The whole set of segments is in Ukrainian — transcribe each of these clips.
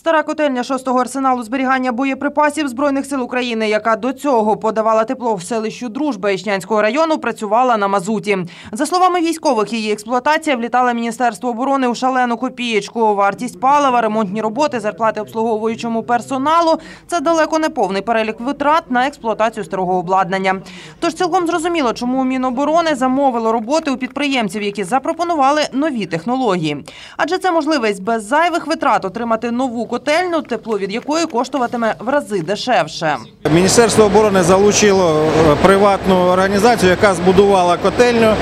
Стара котельня 6-го арсеналу зберігання боєприпасів Збройних сил України, яка до цього подавала тепло в селищу Дружба Ічнянського району, працювала на мазуті. За словами військових, її експлуатація влітала Міністерство оборони у шалену копієчку. Вартість палива, ремонтні роботи, зарплати обслуговуючому персоналу – це далеко не повний перелік витрат на експлуатацію старого обладнання. Тож цілком зрозуміло, чому Міноборони замовило роботи у підприємців, які запропонували нові технології. Адже це можливість без зайвих витрат отримати нову котельну, тепло від якої коштуватиме в рази дешевше. Міністерство оборони залучило е, приватну організацію, яка збудувала котельню,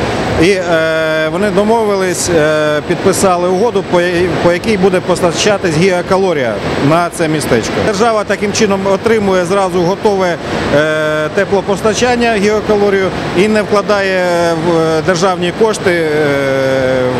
і е, вони домовились, е, підписали угоду, по, якій буде постачатись гігакалорія на це містечко. Держава таким чином отримує зразу готове теплопостачання гігакалорію і не вкладає державні кошти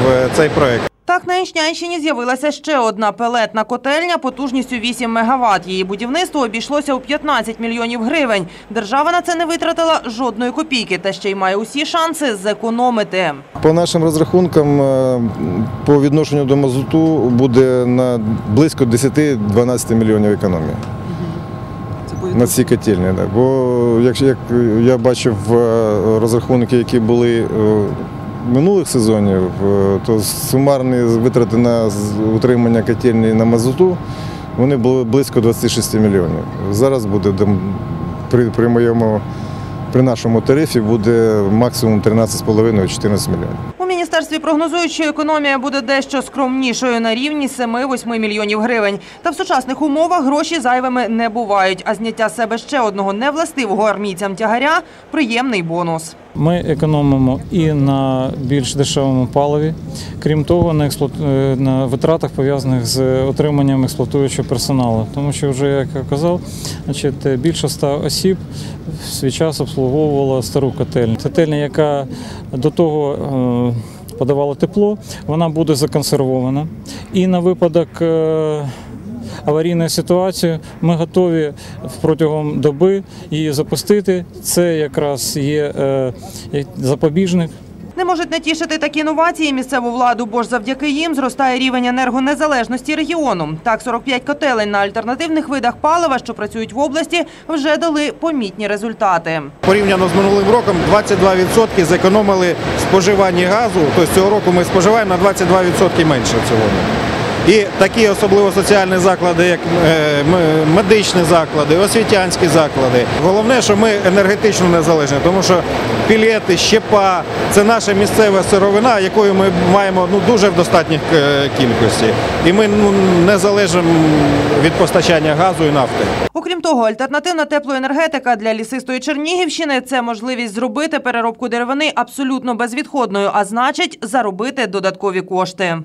в цей проект. Так, на Ічнянщині з'явилася ще одна пелетна котельня потужністю 8 мегаватт. Її будівництво обійшлося у 15 мільйонів гривень. Держава на це не витратила жодної копійки та ще й має усі шанси зекономити. По нашим розрахункам, е, по відношенню до мазуту буде на близько 10-12 мільйонів економії. На цій котельні. Бо якщо як я бачив е, розрахунки, які були е, минулих сезонів, е, то сумарні витрати на утримання котельні на мазуту вони були близько 26 мільйонів. Зараз буде при, при моєму при нашому тарифі буде максимум 13,5-14 мільйонів. У міністерстві прогнозують, що економія буде дещо скромнішою на рівні 7-8 мільйонів гривень. Та в сучасних умовах гроші зайвими не бувають. А зняття себе ще одного невластивого армійцям тягаря приємний бонус. Ми економимо і на більш дешевому паливі, крім того, на, експлуат... е, на витратах пов'язаних з отриманням експлуатуючого персоналу. Тому що вже як я казав, значить, е, більше ста осіб в свій час обслуговувала стару котельню. Котельня, яка до того е, подавала тепло, вона буде законсервована. І на випадок аварійної ситуації ми готові протягом доби її запустити. Це якраз є е, запобіжник. Не можуть не тішити такі інновації місцеву владу, бо ж завдяки їм зростає рівень енергонезалежності регіону. Так, 45 котелень на альтернативних видах палива, що працюють в області, вже дали помітні результати. Порівняно з минулим роком 22% зекономили споживання газу. Тобто цього року ми споживаємо на 22% менше в цілому. І такі особливо соціальні заклади, як е, медичні заклади, освітянські заклади. Головне, що ми енергетично незалежні, тому що пілети, щепа це наша місцева сировина, якою ми маємо ну, дуже в достатніх е, кількості. І ми ну, не залежимо від постачання газу і нафти. Окрім того, альтернативна теплоенергетика для лісистої Чернігівщини це можливість зробити переробку деревини абсолютно безвідходною, а значить заробити додаткові кошти.